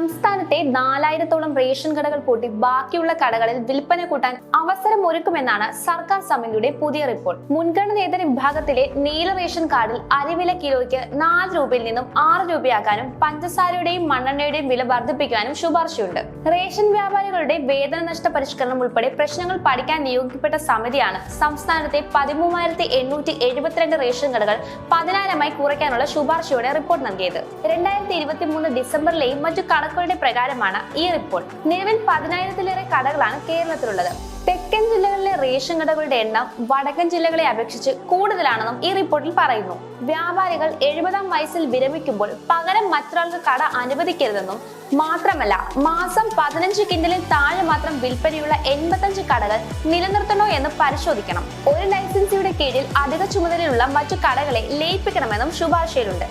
സംസ്ഥാനത്തെ നാലായിരത്തോളം റേഷൻ കടകൾ പൂട്ടി ബാക്കിയുള്ള കടകളിൽ വിൽപ്പന കൂട്ടാൻ അവസരം ഒരുക്കുമെന്നാണ് സർക്കാർ സമിതിയുടെ പുതിയ റിപ്പോർട്ട്. മുൻഗണനേതര വിഭാഗത്തിലെ നീല റേഷൻ കാർഡിൽ അരിവില കിലോയ്ക്ക് നാല് രൂപയിൽ നിന്നും ആറ് രൂപയാക്കാനും പഞ്ചസാരയുടെയും മണ്ണെണ്ണയുടെയും വില വർദ്ധിപ്പിക്കാനും ശുപാർശയുണ്ട്. റേഷൻ വ്യാപാരികളുടെ വേതന നഷ്ട പരിഷ്കരണം ഉൾപ്പെടെ പ്രശ്നങ്ങൾ പഠിക്കാൻ നിയോഗിക്കപ്പെട്ട സമിതിയാണ് സംസ്ഥാനത്തെ പതിമൂവായിരത്തി എണ്ണൂറ്റി എഴുപത്തിരണ്ട് റേഷൻ കടകൾ പതിനായിരമായി കുറയ്ക്കാനുള്ള ശുപാർശയോടെ റിപ്പോർട്ട് നൽകിയത്. രണ്ടായിരത്തി ഇരുപത്തി മൂന്ന് ഡിസംബറിലെയും മറ്റു കണക്കുകളുടെ പ്രകാരമാണ് ഈ റിപ്പോർട്ട് നിലവിൽ പതിനായിരത്തിലേറെ കടകളാണ് കേരളത്തിലുള്ളത്. തെക്കൻ ജില്ലകളിലെ റേഷൻ കടകളുടെ എണ്ണം വടക്കൻ ജില്ലകളെ അപേക്ഷിച്ച് കൂടുതലാണെന്നും ഈ റിപ്പോർട്ടിൽ പറയുന്നു. വ്യാപാരികൾ എഴുപതാം വയസ്സിൽ വിരമിക്കുമ്പോൾ പകരം മറ്റൊരാൾക്ക് കട അനുവദിക്കരുതെന്നും മാത്രമല്ല മാസം പതിനഞ്ച് കിൻഡലിൽ താഴെ മാത്രം വിൽപ്പനയുള്ള എൺപത്തഞ്ച് കടകൾ നിലനിർത്തണോ എന്ന് പരിശോധിക്കണം. ഒരു ലൈസൻസിയുടെ കീഴിൽ അധിക ചുമതലയുള്ള മറ്റു കടകളെ ലയിപ്പിക്കണമെന്നും ശുപാർശയിലുണ്ട്.